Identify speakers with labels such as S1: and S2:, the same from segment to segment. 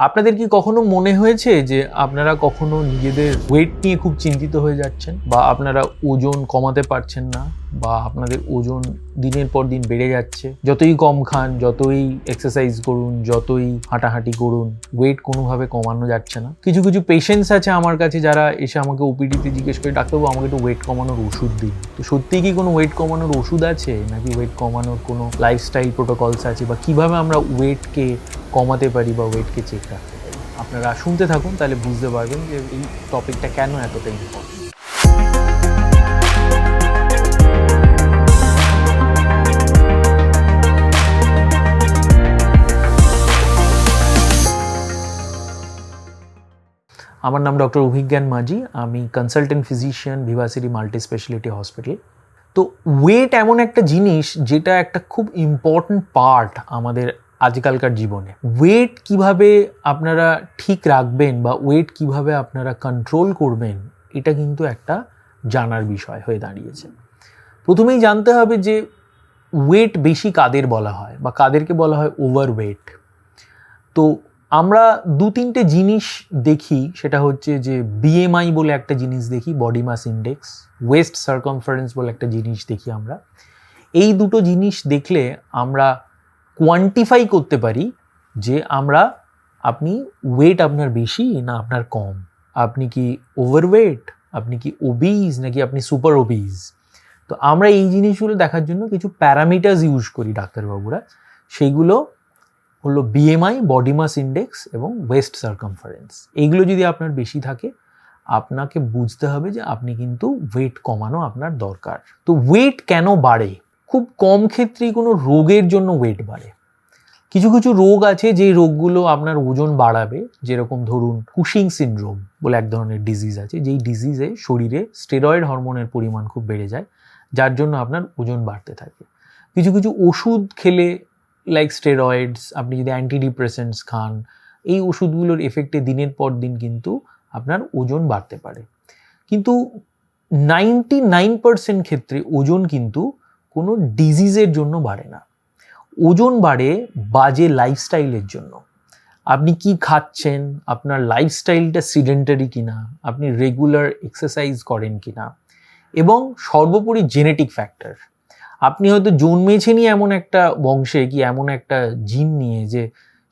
S1: আপনাদের কি কখনো মনে হয়েছে যে আপনারা কখনো নিজেদের ওয়েট নিয়ে খুব চিন্তিত হয়ে যাচ্ছেন বা আপনারা ওজন কমাতে পারছেন না? বা আপনাদের ওজন দিনের পর দিন বেড়ে যাচ্ছে। যতই কম খান, যতই এক্সারসাইজ করুন, যতই হাঁটাহাঁটি করুন ওয়েট কোনোভাবে কমানো যাচ্ছে না। কিছু কিছু পেশেন্টস আছে আমার কাছে যারা এসে আমাকে ওপিডিতে জিজ্ঞেস করে, ডাক্তারবাবু, আমাকে একটু ওয়েট কমানোর ওষুধ দিন। তো সত্যিই কি কোনো ওয়েট কমানোর ওষুধ আছে? নাকি ওয়েট কমানোর কোনো লাইফস্টাইল প্রোটোকলস আছে? বা কীভাবে আমরা ওয়েটকে কমাতে পারি বা ওয়েটকে চেক রাখতে পারি? আপনারা শুনতে থাকুন, তাহলে বুঝতে পারবেন যে এই টপিকটা কেন এতটা ইম্পর্টেন্ট আমার নাম ডক্টর অভিজ্ঞান মাঝি, আমি consultant physician Vivacity multi speciality hospital তো ওয়েট এমন একটা জিনিস যেটা একটা খুব ইম্পর্ট্যান্ট পার্ট আমাদের আজকালকার জীবনে। ওয়েট কীভাবে আপনারা ঠিক রাখবেন বা ওয়েট কীভাবে আপনারা কন্ট্রোল করবেন, এটা কিন্তু একটা জানার বিষয় হয়ে দাঁড়িয়েছে। প্রথমেই জানতে হবে যে ওয়েট বেশি কাদের বলা হয় বা কাদেরকে বলা হয় ওভার ওয়েট তো আমরা দু তিনটে জিনিস দেখি, সেটা হচ্ছে যে বিএমআই বলে একটা জিনিস দেখি body mass index waist circumference বলে একটা জিনিস দেখি আমরা। এই দুটো জিনিস দেখলে আমরা কোয়ান্টিফাই করতে পারি যে আমরা, আপনি ওয়েট আপনার বেশি না আপনার কম? আপনি কি ওভারওয়েট আপনি কি ওবিজ নাকি আপনি সুপার ওবিজ তো আমরা এই জিনিসগুলো দেখার জন্য কিছু প্যারামিটার্স ইউজ করি ডাক্তারবাবুরা। সেইগুলো হলো বিএমআই বডি মাস ইন্ডেক্স এবং ওয়েস্ট সার্কামফারেন্স এইগুলো যদি আপনার বেশি থাকে, আপনাকে বুঝতে হবে যে আপনি কিন্তু ওয়েট কমানো আপনার দরকার। তো ওয়েট কেন বাড়ে? খুব কম ক্ষেত্রেই কোনো রোগের জন্য ওয়েট বাড়ে। কিছু কিছু রোগ আছে যেই রোগগুলো আপনার ওজন বাড়াবে, যেরকম ধরুন কুশিং সিনড্রোম বলে এক ধরনের ডিজিজ আছে, যেই ডিজিজে শরীরে স্টেরয়েড হরমোনের পরিমাণ খুব বেড়ে যায়, যার জন্য আপনার ওজন বাড়তে থাকে। কিছু কিছু ওষুধ খেলে লাইক স্টেরয়েডস আপনি যদি অ্যান্টিডিপ্রেসেন্টস খান, এই ওষুধগুলোর এফেক্টে দিনের পর দিন কিন্তু আপনার ওজন বাড়তে পারে। কিন্তু নাইনটি নাইন পার্সেন্ট ক্ষেত্রে ওজন কিন্তু কোনো ডিজিজের জন্য বাড়ে না। ওজন বাড়ে বাজে লাইফস্টাইলের জন্য। আপনি কি খাচ্ছেন, আপনার লাইফস্টাইলটা সিডেন্টারি কিনা, আপনি রেগুলার এক্সারসাইজ করেন কিনা, এবং সর্বোপরি জেনেটিক ফ্যাক্টর আপনি হয়তো জন্মেছেনই এমন একটা বংশে কি এমন একটা জিন নিয়ে যে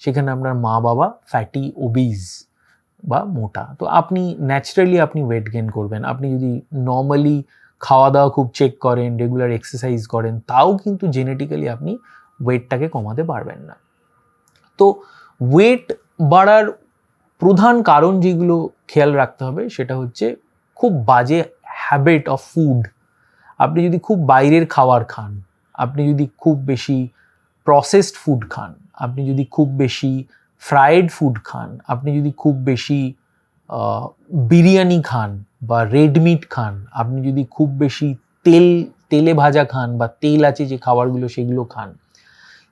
S1: সেখানে আপনার মা বাবা ফ্যাটি ওবিজ বা মোটা। তো আপনি ন্যাচারালি আপনি ওয়েট গেন করবেন। আপনি যদি নর্মালি খাওয়া দাওয়া খুব চেক করেন রেগুলার এক্সারসাইজ করেন, তাও কিন্তু জেনেটিক্যালি আপনি ওয়েটটাকে কমাতে পারবেন না। তো ওয়েট বাড়ার প্রধান কারণ যেগুলো খেয়াল রাখতে হবে, সেটা হচ্ছে খুব বাজে হ্যাবিট অফ ফুড আপনি যদি খুব বাইরের খাবার খান, আপনি যদি খুব বেশি প্রসেসড ফুড খান, আপনি যদি খুব বেশি ফ্রায়েড ফুড খান, আপনি যদি খুব বেশি বিরিয়ানি খান বা রেড মিট খান, আপনি যদি খুব বেশি তেল, তেলে ভাজা খান বা তেল আছে যে খাবারগুলো সেগুলো খান,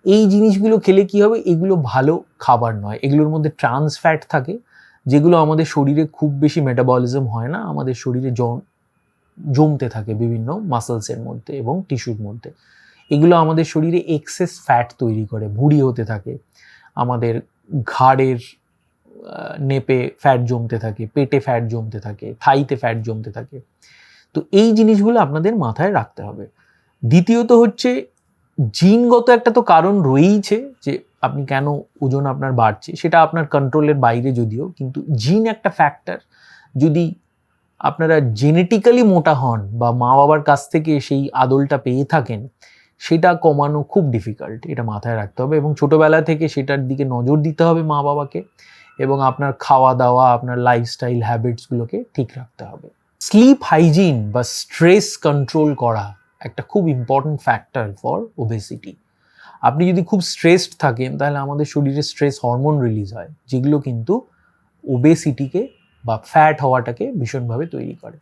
S1: এই জিনিসগুলো খেলে কি হবে? এগুলো ভালো খাবার নয়। এগুলোর মধ্যে ট্রান্স ফ্যাট থাকে, যেগুলো আমাদের শরীরে খুব বেশি মেটাবলিজম হয় না, আমাদের শরীরে জমতে থাকে বিভিন্ন মাসলসের মধ্যে এবং টিস্যুর মধ্যে। এগুলো আমাদের শরীরে এক্সেস ফ্যাট তৈরি করে, ভুঁড়ি হতে থাকে। আমাদের ঘাড়ের নেপে ফ্যাট জমতে থাকে, পেটে ফ্যাট জমতে থাকে, থাইতে ফ্যাট জমতে থাকে। তো এই জিনিসগুলো আপনাদের মাথায় রাখতে হবে। দ্বিতীয়ত হচ্ছে, জিনগত একটা তো কারণ রয়েইছে যে আপনি কেন ওজন আপনার বাড়ছে, সেটা আপনার কন্ট্রোলের বাইরে যদিও, কিন্তু জিন একটা ফ্যাক্টর যদি আপনারা জেনেটিক্যালি মোটা হন বা মা বাবার কাছ থেকে সেই আদলটা পেয়ে থাকেন, সেটা কমানো খুব ডিফিকাল্ট এটা মাথায় রাখতে হবে এবং ছোটোবেলা থেকে সেটার দিকে নজর দিতে হবে মা বাবাকে এবং আপনার খাওয়া দাওয়া আপনার লাইফস্টাইল হ্যাবিটসগুলোকে ঠিক রাখতে হবে। স্লিপ হাইজিন বা স্ট্রেস কন্ট্রোল করা একটা খুব ইম্পর্ট্যান্ট ফ্যাক্টর ফর ওবেসিটি আপনি যদি খুব স্ট্রেসড থাকেন, তাহলে আমাদের শরীরে স্ট্রেস হরমোন রিলিজ হয়, যেগুলো কিন্তু ওবেসিটিকে বা ফ্যাট হওয়াটাকে ভীষণভাবে তৈরি করে।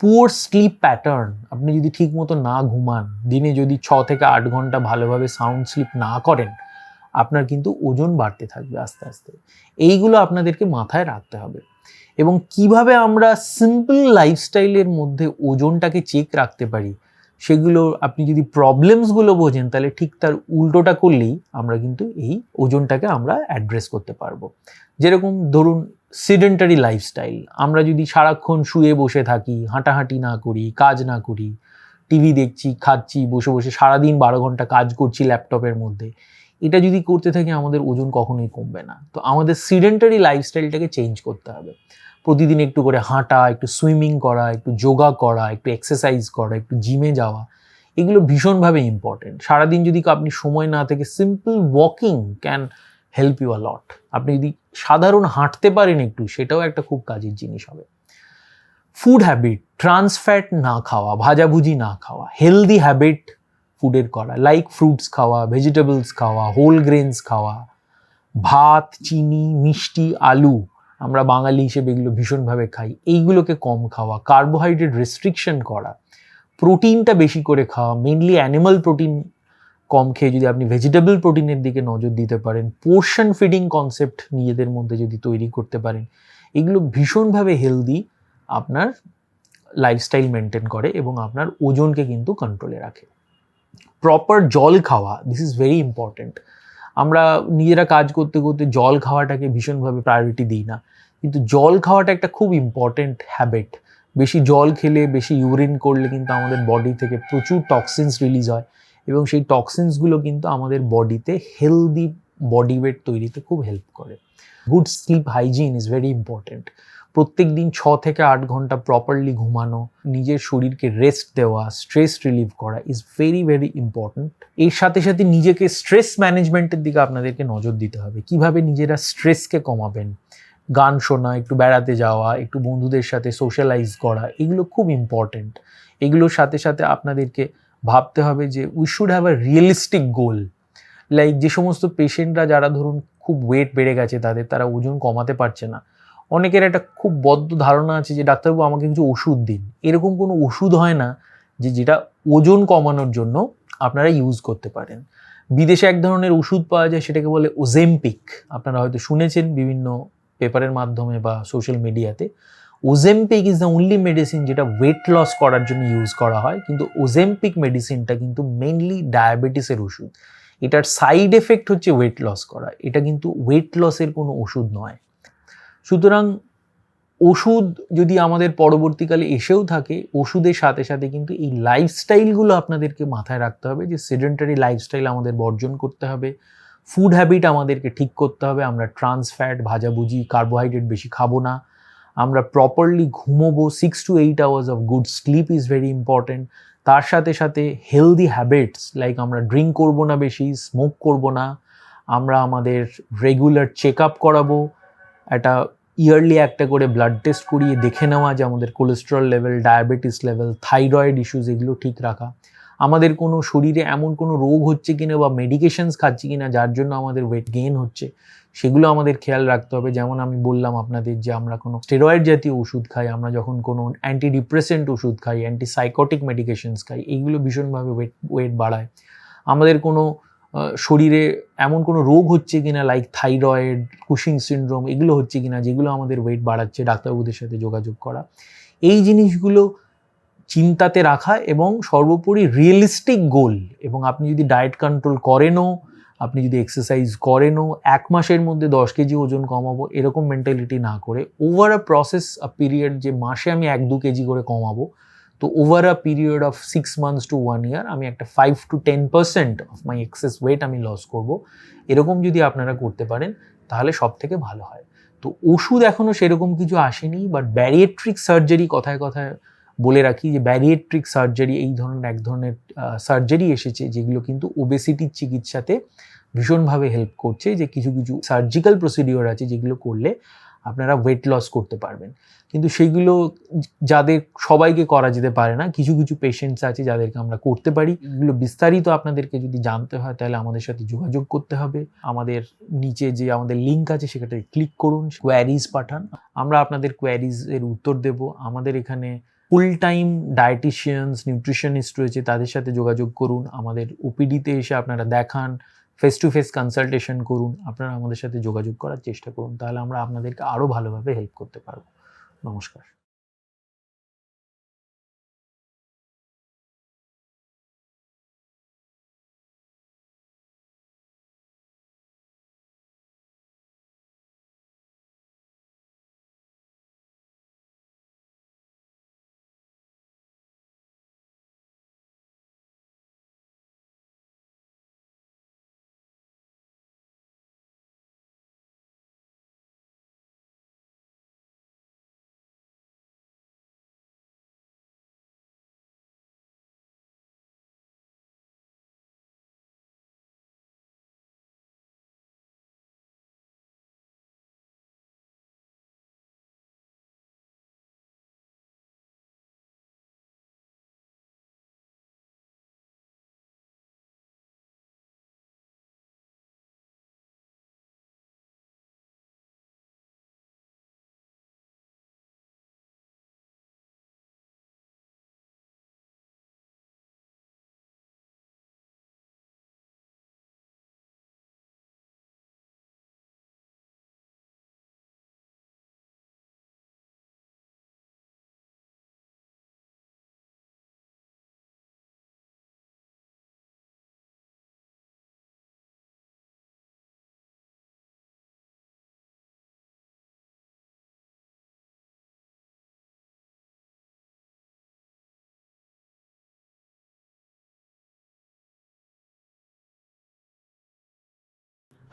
S1: পুয়ার স্লিপ প্যাটার্ন আপনি যদি ঠিক মতো না ঘুমান, দিনে যদি ছ থেকে আট ঘণ্টা ভালোভাবে সাউন্ড স্লিপ না করেন, আপনার কিন্তু ওজন বাড়তে থাকবে আস্তে আস্তে। এইগুলো আপনাদেরকে মাথায় রাখতে হবে। এবং কীভাবে আমরা সিম্পল লাইফস্টাইলের মধ্যে ওজনটাকে চেক রাখতে পারি, সেগুলো আপনি যদি প্রবলেমসগুলো বোঝেন, তাহলে ঠিক তার উল্টোটা করলেই আমরা কিন্তু এই ওজনটাকে আমরা অ্যাড্রেস করতে পারব। যেরকম ধরুন সিডেন্টারি লাইফস্টাইল আমরা যদি সারাক্ষণ শুয়ে বসে থাকি, হাঁটাহাঁটি না করি, কাজ না করি টিভি দেখছি, খাচ্ছি, বসে বসে সারাদিন বারো ঘণ্টা কাজ করছি ল্যাপটপের মধ্যে, এটা যদি করতে থাকি আমাদের ওজন কখনোই কমবে না। তো আমাদের সিডেন্টারি লাইফস্টাইলটাকে চেঞ্জ করতে হবে। প্রতিদিন একটু করে হাঁটা, একটু সুইমিং করা, একটু যোগা করা, একটু এক্সারসাইজ করা, একটু জিমে যাওয়া, এগুলো ভীষণভাবে ইম্পর্টেন্ট সারাদিন যদি আপনি সময় না থেকে simple walking can help you lot আপনি যদি সাধারণ হাঁটতে পারেন একটু, সেটাও একটা খুব কাজের জিনিস হবে। ফুড হ্যাবিট ট্রান্সফ্যাট না খাওয়া, ভাজাভুজি না খাওয়া হেলদি হ্যাবিট ফুডের করা লাইক ফ্রুটস খাওয়া ভেজিটেবলস খাওয়া হোল গ্রেনস খাওয়া, ভাত, চিনি, মিষ্টি, আলু, আমরা বাঙালি হিসেবে এগুলো ভীষণভাবে খাই, এইগুলোকে কম খাওয়া কার্বোহাইড্রেট রেস্ট্রিকশন করা প্রোটিনটা বেশি করে খাওয়া মেনলি অ্যানিমাল প্রোটিন কম খেয়ে যদি আপনি ভেজিটেবল প্রোটিনের দিকে নজর দিতে পারেন পোর্শন ফিডিং কনসেপ্ট নিজেদের মধ্যে যদি তৈরি করতে পারেন, এগুলো ভীষণভাবে হেলদি আপনার লাইফস্টাইল মেনটেন করে এবং আপনার ওজনকে কিন্তু কন্ট্রোলে রাখে। প্রপার জল খাওয়া দিস ইজ ভেরি ইম্পর্ট্যান্ট আমরা নিজেরা কাজ করতে করতে জল খাওয়াটাকে ভীষণভাবে প্রায়োরিটি দিই না। কিন্তু জল খাওয়াটা একটা খুব ইম্পর্ট্যান্ট হ্যাবিট বেশি জল খেলে, বেশি ইউরিন করলে কিন্তু আমাদের বডি থেকে প্রচুর টক্সিনস রিলিজ হয়। এবং সেই টক্সিনসগুলো কিন্তু আমাদের বডিতে হেলদি বডি ওয়েট তৈরিতে খুব হেল্প করে। Good sleep hygiene is very important প্রত্যেক দিন ছ থেকে আট ঘণ্টা প্রপারলি ঘুমানো, নিজের শরীরকে রেস্ট দেওয়া স্ট্রেস রিলিভ করা ইজ ভেরি ভেরি ইম্পর্ট্যান্ট এর সাথে সাথে নিজেকে স্ট্রেস ম্যানেজমেন্টের দিকে আপনাদেরকে নজর দিতে হবে। কীভাবে নিজেরা স্ট্রেসকে কমাবেন? গান শোনা, একটু বেড়াতে যাওয়া, একটু বন্ধুদের সাথে সোশ্যালাইজ করা, এগুলো খুব ইম্পর্ট্যান্ট এগুলোর সাথে সাথে আপনাদেরকে ভাবতে হবে যে we should have a realistic goal like যে সমস্ত পেশেন্টরা যারা ধরুন খুব ওয়েট বেড়ে গেছে তাদের তারা ওজন কমাতে পারছে না। অনেকের একটা খুব বদ্ধ ধারণা আছে যে ডাক্তারবাবু আমাকে কিছু ওষুধ দিন। এরকম কোনো ওষুধ হয় না যে যেটা ওজন কমানোর জন্য আপনারা ইউজ করতে পারেন। বিদেশে এক ধরনের ওষুধ পাওয়া যায় সেটাকে বলে ওজেম্পিক আপনারা হয়তো শুনেছেন বিভিন্ন পেপারের মাধ্যমে বা সোশ্যাল মিডিয়াতে Ozempic is the only medicine যেটা ওয়েট লস করার জন্য ইউজ করা হয়, কিন্তু ওজেম্পিক মেডিসিনটা কিন্তু মেনলি ডায়াবেটিসের ওষুধ। এটার সাইড এফেক্ট হচ্ছে ওয়েট লস করা, এটা কিন্তু ওয়েট লসের কোনো ওষুধ নয়। সুতরাং ওষুধ যদি আমাদের পরবর্তীকালে এসেও থাকে, ওষুধের সাথে সাথে কিন্তু এই লাইফস্টাইলগুলো আপনাদেরকে মাথায় রাখতে হবে যে সেডেন্টারি লাইফস্টাইল আমাদের বর্জন করতে হবে ফুড হ্যাবিট আমাদেরকে ঠিক করতে হবে, আমরা ট্রান্স ফ্যাট ভাজাভুজি কার্বোহাইড্রেট বেশি খাব না। আমরা properly ঘুমোবো six to eight hours of good sleep is very important তার সাথে সাথে হেলদি হ্যাবিটস লাইক আমরা ড্রিঙ্ক করব না বেশি স্মোক করব না, আমরা আমাদের রেগুলার চেক আপ করাবো, একটা ইয়ারলি একটা করে ব্লাড টেস্ট করিয়ে দেখে নেওয়া যে আমাদের cholesterol level diabetes level thyroid issues এগুলো ঠিক রাখা। আমাদের কোনো শরীরে এমন কোনো রোগ হচ্ছে কিনা বা মেডিকেশনস খাচ্ছি কিনা যার জন্য আমাদের ওয়েট গেইন হচ্ছে, সেগুলো আমাদের খেয়াল রাখতে হবে। যেমন আমি বললাম আপনাদের যে আমরা কোনো স্টেরয়েড জাতীয় ওষুধ খাই, আমরা যখন কোনো অ্যান্টি ডিপ্রেসেন্ট ওষুধ খাই অ্যান্টি সাইকোটিক মেডিকেশনস খাই, এইগুলো ভীষণভাবে ওয়েট ওয়েট বাড়ায়। আমাদের কোনো শরীরে এমন কোনো রোগ হচ্ছে কিনা লাইক থাইরয়েড কুশিং সিনড্রোম এগুলো হচ্ছে কিনা, যেগুলো আমাদের ওয়েট বাড়াচ্ছে ডাক্তারবাবুদের সাথে যোগাযোগ করা। এই জিনিসগুলো চিন্তাতে রাখা এবং সর্বোপরি রিয়েলিস্টিক গোল এবং আপনি যদি ডায়েট কন্ট্রোল করেনও, আপনি যদি এক্সারসাইজ করেনও, এক মাসের মধ্যে দশ কেজি ওজন কমাবো, এরকম মেন্টালিটি না করে over a process a period যে মাসে আমি এক দু কেজি করে কমাবো, তো over a period of six months to one year আমি একটা five to ten percent of my excess weight আমি লস করব। এরকম যদি আপনারা করতে পারেন, তাহলে সব থেকে ভালো হয়। তো ওষুধ এখনও সেরকম কিছু আসেনি বাট ব্যারিয়েট্রিক সার্জারি কথায় কথায় বলে রাখি যে ব্যারিয়েট্রিক সার্জারি এই ধরনের এক ধরনের সার্জারি এসেছে যেগুলো কিন্তু ওবেসিটির চিকিৎসাতে ভীষণভাবে হেল্প করছে যে কিছু কিছু সার্জিক্যাল প্রসিডিওর আছে যেগুলো করলে আপনারা ওয়েট লস করতে পারবেন। কিন্তু সেইগুলো যাদের সবাইকে করা যেতে পারে না, কিছু কিছু পেশেন্টস আছে যাদেরকে আমরা করতে পারি। এগুলো বিস্তারিত আপনাদেরকে যদি জানতে হয় তাহলে আমাদের সাথে যোগাযোগ করতে হবে। আমাদের নিচে যে আমাদের লিঙ্ক আছে সেটাতে ক্লিক করুন কোয়ারিজ পাঠান। আমরা আপনাদের কোয়ারিজের উত্তর দেব। আমাদের এখানে ফুল টাইম ডায়েটিশিয়ানস, নিউট্রিশনিস্ট রয়েছে, তাদের সাথে যোগাযোগ করুন। আমাদের ওপিডিতে এসে আপনারা দেখান ফেস টু ফেস কনসালটেশন করুন, আপনারা আমাদের সাথে যোগাযোগ করার চেষ্টা করুন, তাহলে আমরা আপনাদেরকে আরও ভালোভাবে হেল্প করতে পারব। নমস্কার।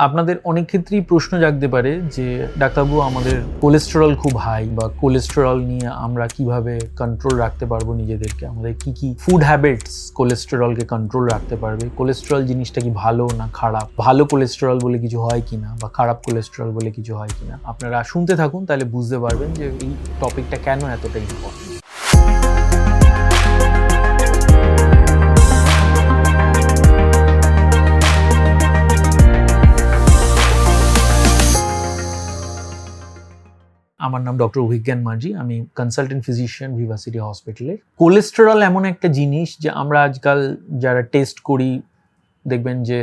S1: আপনাদের অনেক ক্ষেত্রেই প্রশ্ন জাগতে পারে যে, ডাক্তারবাবু, আমাদের কোলেস্টেরল খুব হাই বা কোলেস্টেরল নিয়ে আমরা কীভাবে কন্ট্রোল রাখতে পারব নিজেদেরকে? আমাদের কি কি ফুড হ্যাবিটস কোলেস্টেরলকে কন্ট্রোল রাখতে পারবে? কোলেস্টেরল জিনিসটা কি ভালো না খারাপ? ভালো কোলেস্টেরল বলে কিছু হয় কি না বা খারাপ কোলেস্টেরল বলে কিছু হয় কি না আপনারা শুনতে থাকুন, তাহলে বুঝতে পারবেন যে এই টপিকটা কেন এতটা ইম্পর্টেন্ট আমার নাম ডক্টর অভিজ্ঞান মাঝি, আমি কনসালটেন্ট ফিজিশিয়ান ভিভাসিটি হসপিটালে কোলেস্টেরল এমন একটা জিনিস যে আমরা আজকাল যারা টেস্ট করি, দেখবেন যে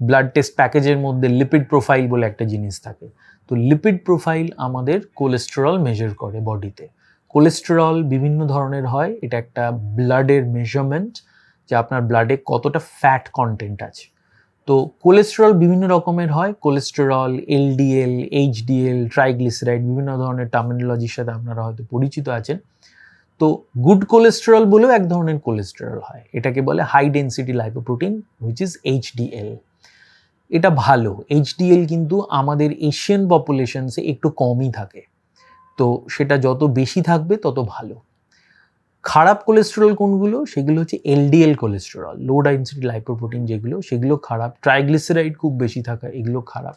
S1: ব্লাড টেস্ট প্যাকেজের মধ্যে লিপিড প্রোফাইল বলে একটা জিনিস থাকে। তো লিপিড প্রোফাইল আমাদের কোলেস্টেরল মেজার করে বডিতে কোলেস্টেরল বিভিন্ন ধরনের হয়, এটা একটা ব্লাডের মেজারমেন্ট যে আপনার ব্লাডে কতটা ফ্যাট কন্টেন্ট আছে। তো কোলেস্টেরল বিভিন্ন রকমের হয়। কোলেস্টেরল এলডিএল এইচডিএল ট্রাইগ্লিসারাইড বিভিন্ন ধরনের টার্মিনোলজির সাথে আপনারা হয়তো পরিচিত আছেন। তো গুড কোলেস্টেরল বলেও এক ধরনের কোলেস্টেরল হয়। এটাকে বলে high density lipoprotein which is HDL এটা ভালো। এইচডিএল কিন্তু আমাদের এশিয়ান পপুলেশনসে একটু কমই থাকে। তো সেটা যত বেশি থাকবে, তত ভালো। খারাপ কোলেস্টেরল কোনগুলো? সেগুলো হচ্ছে LDL cholesterol low density lipoprotein যেগুলো, সেগুলো খারাপ। ট্রাইগ্লিসারাইড খুব বেশি থাকা, এগুলো খারাপ।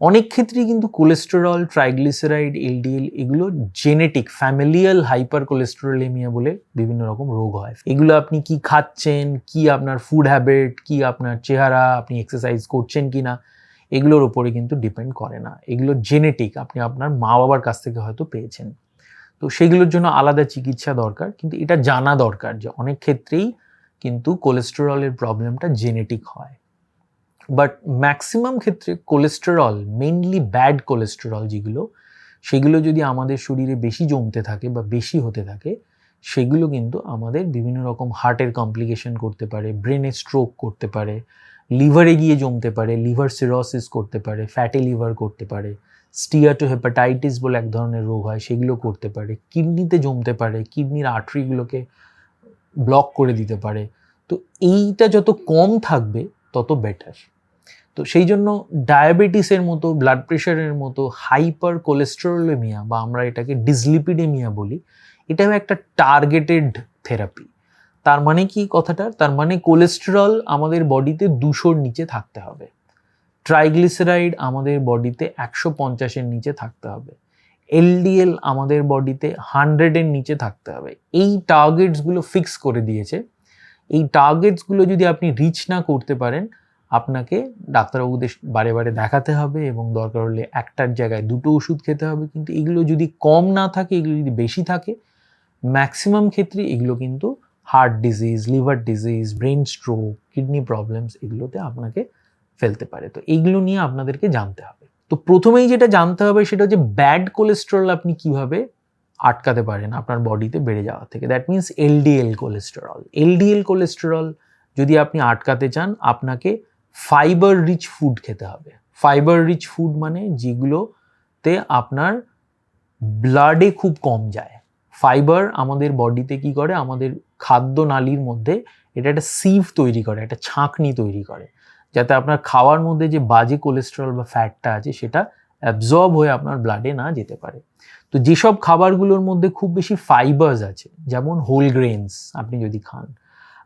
S1: অনেক ক্ষেত্রেই কিন্তু কোলেস্টেরল ট্রাইগ্লিসারাইড এলডিএল এগুলো জেনেটিক ফ্যামিলিয়াল হাইপার কোলেস্টেরোলেমিয়া বলে বিভিন্ন রকম রোগ হয়। এগুলো আপনি কি খাচ্ছেন, কি আপনার ফুড হ্যাবিট কি আপনার চেহারা, আপনি এক্সারসাইজ করছেন কি না এগুলোর উপরে কিন্তু ডিপেন্ড করে না। এগুলো জেনেটিক আপনি আপনার মা বাবার কাছ থেকে হয়তো পেয়েছেন। তো সেগুলোর জন্য আলাদা চিকিৎসা দরকার, কিন্তু এটা জানা দরকার যে অনেক ক্ষেত্রেই কিন্তু কোলেস্টেরলের প্রবলেমটা জেনেটিক হয়। বাট ম্যাক্সিমাম ক্ষেত্রে কোলেস্টেরল মেনলি ব্যাড কোলেস্টেরল যেগুলো, সেগুলো যদি আমাদের শরীরে বেশি জমতে থাকে বা বেশি হতে থাকে, সেগুলো কিন্তু আমাদের বিভিন্ন রকম হার্টের কমপ্লিকেশন করতে পারে, ব্রেনে স্ট্রোক করতে পারে, লিভারে গিয়ে জমতে পারে, লিভার সিরোসিস করতে পারে, ফ্যাটি লিভার করতে পারে। স্টিয়াটো হেপাটাইটিস বলে এক ধরনের রোগ হয়, সেগুলো করতে পারে। কিডনিতে জমতে পারে, কিডনির আর্টারিগুলোকে ব্লক করে দিতে পারে। তো এইটা যত কম থাকবে, তত বেটার তো সেই জন্য ডায়াবেটিসের মতো ব্লাড প্রেশারের মতো হাইপার কোলেস্টেরোলেমিয়া বা আমরা এটাকে ডিসলিপিডেমিয়া বলি, এটাও একটা টার্গেটেড থেরাপি তার মানে কি কথাটা তার মানে কোলেস্টেরল আমাদের বডিতে দুশোর নিচে থাকতে হবে। ট্রাইগ্লিসারাইড আমাদের বডিতে একশো পঞ্চাশের নিচে থাকতে হবে। এলডিএল আমাদের বডিতে হান্ড্রেডের নিচে থাকতে হবে। এই টার্গেটসগুলো ফিক্স করে দিয়েছে। এই টার্গেটসগুলো যদি আপনি রিচ না করতে পারেন, আপনাকে ডাক্তারবাবুদের বারে বারে দেখাতে হবে এবং দরকার হলে একটার জায়গায় দুটো ওষুধ খেতে হবে। কিন্তু এগুলো যদি কম না থাকে, এগুলো যদি বেশি থাকে ম্যাক্সিমাম ক্ষেত্রে এগুলো কিন্তু heart disease liver disease brain stroke kidney problems এগুলোতে আপনাকে ফেলতে পারে। তো এইগুলো নিয়ে আপনাদেরকে জানতে হবে। তো প্রথমেই যেটা জানতে হবে সেটা হচ্ছে ব্যাড কোলেস্টেরল আপনি কীভাবে আটকাতে পারেন আপনার বডিতে বেড়ে যাওয়া থেকে। That means LDL cholesterol LDL cholesterol যদি আপনি আটকাতে চান, আপনাকে ফাইবার রিচ ফুড খেতে হবে। ফাইবার রিচ ফুড মানে যেগুলোতে আপনার ব্লাডে খুব কম যায়। ফাইবার আমাদের বডিতে কি করে? আমাদের খাদ্য নালীর মধ্যে এটা একটা সিভ তৈরি করে, একটা ছাঁকনি তৈরি করে। যাতে আপনার খাওয়ার মধ্যে যে বাজে কোলেস্টেরল বা ফ্যাটটা আছে, সেটা অ্যাবজর্ব হয়ে আপনার ব্লাডে না যেতে পারে। তো যেসব খাবারগুলোর মধ্যে খুব বেশি ফাইবার্স আছে, যেমন হোল গ্রেনস আপনি যদি খান,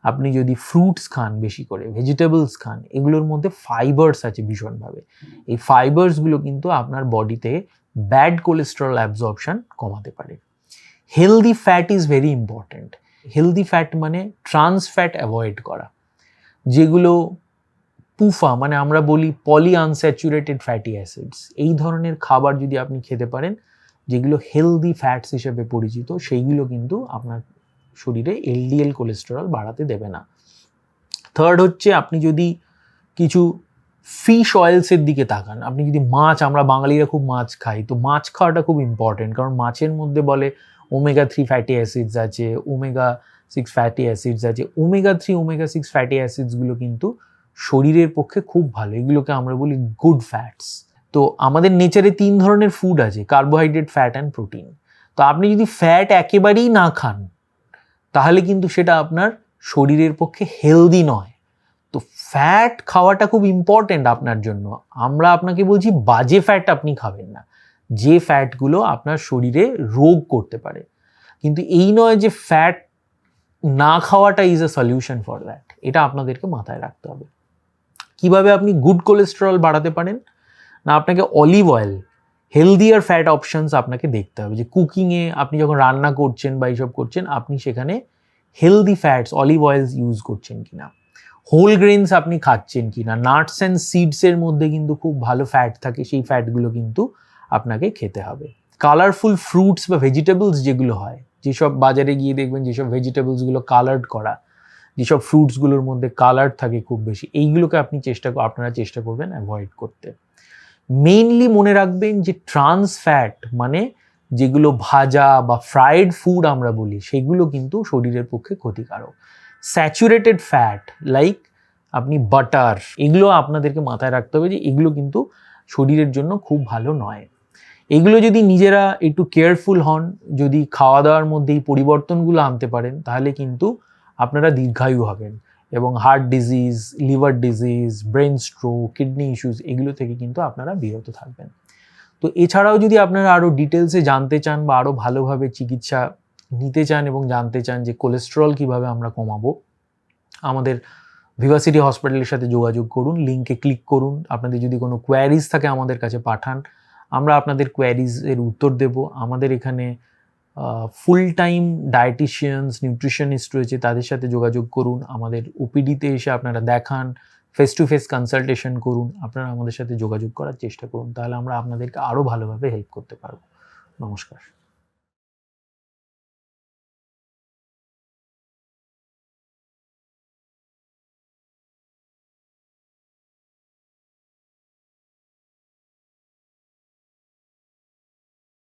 S1: আপনি যদি ফ্রুটস খান বেশি করে ভেজিটেবলস খান, এগুলোর মধ্যে ফাইবার্স আছে ভীষণভাবে। এই ফাইবার্সগুলো কিন্তু আপনার বডিতে ব্যাড কোলেস্ট্রল অ্যাবজর্পশন কমাতে পারে। Healthy fat is very important healthy fat মানে ট্রান্স ফ্যাট অ্যাভয়েড করা। যেগুলো পুফা মানে আমরা বলি পলি আনস্যাচুরেটেড ফ্যাটি অ্যাসিডস এই ধরনের খাবার যদি আপনি খেতে পারেন, যেগুলো হেলদি ফ্যাটস হিসেবে পরিচিত, সেইগুলো কিন্তু আপনার শরীরে এলডিএল কোলেস্টেরল বাড়াতে দেবে না। থার্ড হচ্ছে আপনি যদি কিছু ফিশ অয়েলসের দিকে তাকান, আপনি যদি মাছ, আমরা বাঙালিরা খুব মাছ খাই, তো মাছ খাওয়াটা খুব ইম্পর্টেন্ট কারণ মাছের মধ্যে বলে ওমেগা থ্রি ফ্যাটি অ্যাসিডস আছে ওমেগা সিক্স ফ্যাটি অ্যাসিডস আছে omega three omega six fatty অ্যাসিডসগুলো কিন্তু শরীরের পক্ষে খুব ভালো। এগুলোকে আমরা বলি গুড ফ্যাটস তো আমাদের নেচারে তিন ধরনের ফুড আছে কার্বোহাইড্রেট ফ্যাট অ্যান্ড প্রোটিন তো আপনি যদি ফ্যাট একেবারেই না খান, তাহলে কিন্তু সেটা আপনার শরীরের পক্ষে হেলদি নয়। তো ফ্যাট খাওয়াটা খুব ইম্পর্টেন্ট আপনার জন্য। আমরা আপনাকে বলছি বাজে ফ্যাট আপনি খাবেন না। যে ফ্যাটগুলো আপনার শরীরে রোগ করতে পারে। কিন্তু এই নয় যে ফ্যাট না খাওয়াটা is a solution for that এটা আপনাদেরকে মাথায় রাখতে হবে। কীভাবে আপনি গুড কোলেস্টেরল বাড়াতে পারেন? না, আপনাকে olive oil healthier fat options আপনাকে দেখতে হবে। যে কুকিংয়ে আপনি যখন রান্না করছেন বা এইসব করছেন, আপনি সেখানে healthy fats olive oils use করছেন কিনা? হোল গ্রেনস আপনি খাচ্ছেন কি না নাটস অ্যান্ড সিডসের মধ্যে কিন্তু খুব ভালো ফ্যাট থাকে, সেই ফ্যাটগুলো কিন্তু আপনাকে খেতে হবে। কালারফুল ফ্রুটস বা ভেজিটেবলস যেগুলো হয়, যেসব বাজারে গিয়ে দেখবেন যেসব ভেজিটেবলসগুলো কালার্ড করা যেসব ফ্রুটসগুলোর মধ্যে কালার থাকে খুব বেশি, এইগুলোকে আপনি চেষ্টা আপনারা চেষ্টা করবেন অ্যাভয়েড করতে। মেইনলি মনে রাখবেন যে ট্রান্স ফ্যাট মানে যেগুলো ভাজা বা ফ্রাইড ফুড আমরা বলি, সেগুলো কিন্তু শরীরের পক্ষে ক্ষতিকারক। স্যাচুরেটেড ফ্যাট লাইক আপনি বাটার এগুলো আপনাদেরকে মাথায় রাখতে হবে যে এগুলো কিন্তু শরীরের জন্য খুব ভালো নয়। এগুলো যদি নিজেরা একটু কেয়ারফুল হন, যদি খাওয়া দাওয়ার মধ্যে এই পরিবর্তনগুলো আনতে পারেন, তাহলে কিন্তু আপনারা দীর্ঘায়ু হবেন এবং heart disease liver disease brain stroke kidney issues এগুলো থেকে কিন্তু আপনারা বিরত থাকবেন। তো এছাড়াও যদি আপনারা আরও ডিটেলসে জানতে চান বা আরও ভালোভাবে চিকিৎসা নিতে চান এবং জানতে চান যে কোলেস্টেরল কীভাবে আমরা কমাবো, আমাদের ভিভাসিটি হসপিটালের সাথে যোগাযোগ করুন লিঙ্কে ক্লিক করুন। আপনাদের যদি কোনো কোয়ারিজ থাকে আমাদের কাছে পাঠান, আমরা আপনাদের কোয়ারিজের উত্তর দেব। আমাদের এখানে ফুল টাইম ডায়েটিশিয়ানস নিউট্রিশনিস্ট রয়েছে, তাদের সাথে যোগাযোগ করুন, আমাদের ওপিডিতে এসে আপনারা দেখান ফেস টু ফেস কনসালটেশন করুন, আপনারা আমাদের সাথে যোগাযোগ করার চেষ্টা করুন, তাহলে আমরা আপনাদেরকে আরও ভালোভাবে হেল্প করতে পারব। নমস্কার।